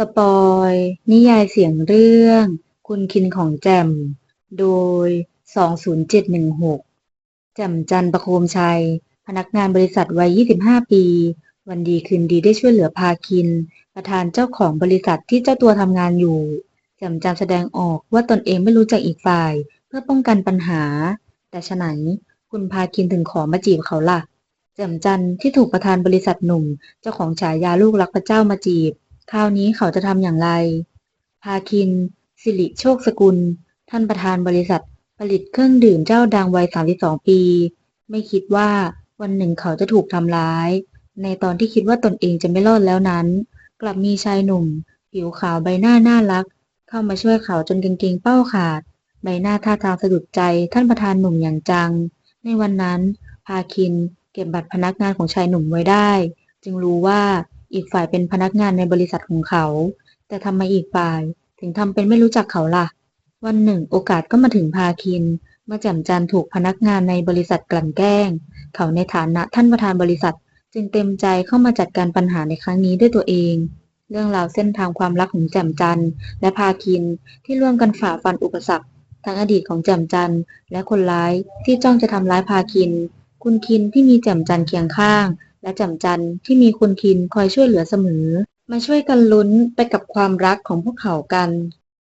สปอย นิยายเสียงเรื่อง คุณคินของแจม โดย 20716 แจมจันประโคมชัย พนักงานบริษัทวัย 25 ปี วันดีคืนดีได้ช่วยเหลือพาคิน ประธานเจ้าของบริษัทที่เจ้าตัวทำงานอยู่ แจมจันแสดงออกว่าตนเองไม่รู้จักอีกฝ่าย เพื่อป้องกันปัญหา แต่ฉะไหนคุณพาคินถึงขอมาจีบเขาล่ะ แจมจันที่ถูกประธานบริษัทหนุ่ม เจ้าของฉายาลูกรักพระเจ้ามาจีบ คราวนี้เขาจะทำอย่างไรพาคิน สิริโชคสกุล ท่านประธานบริษัท ผลิตเครื่องดื่มเจ้าดังวัย 32 ปี ไม่คิดว่าวันหนึ่งเขาจะถูกทำร้าย ในตอนที่คิดว่าตนเองจะไม่รอดแล้วนั้น กลับมีชายหนุ่ม ผิวขาวใบหน้าน่ารัก เข้ามาช่วยเขาจนกางเกงเป้าขาด ใบหน้าท่าทางสะดุดใจท่านประธานหนุ่มอย่างจัง ในวันนั้นพาคินเก็บบัตรพนักงานของชายหนุ่มไว้ได้ จึงรู้ว่า อีกฝ่ายเป็นพนักงานในบริษัทของเขา แต่ทำไมอีกฝ่าย ถึงทำเป็นไม่รู้จักเขาล่ะ วันหนึ่งโอกาสก็มาถึงพาคิน เมื่อแจ่มจันทร์ถูกพนักงานในบริษัทกลั่นแกล้ง เขาในฐานะท่านประธานบริษัท จึงเต็มใจเข้ามาจัดการปัญหาในครั้งนี้ด้วยตัวเอง เรื่องราวเส้นทางความรักของแจ่มจันทร์และพาคินที่ร่วมกันฝ่าฟันอุปสรรคทั้งอดีตของแจ่มจันทร์และคนร้ายที่จ้องจะทำร้ายพาคิน คุณคินที่มีแจ่มจันทร์เคียงข้าง และแจ่มจันที่มีคุณคินคอยช่วยเหลือเสมอ มาช่วยกันลุ้นไปกับความรักของพวกเขากัน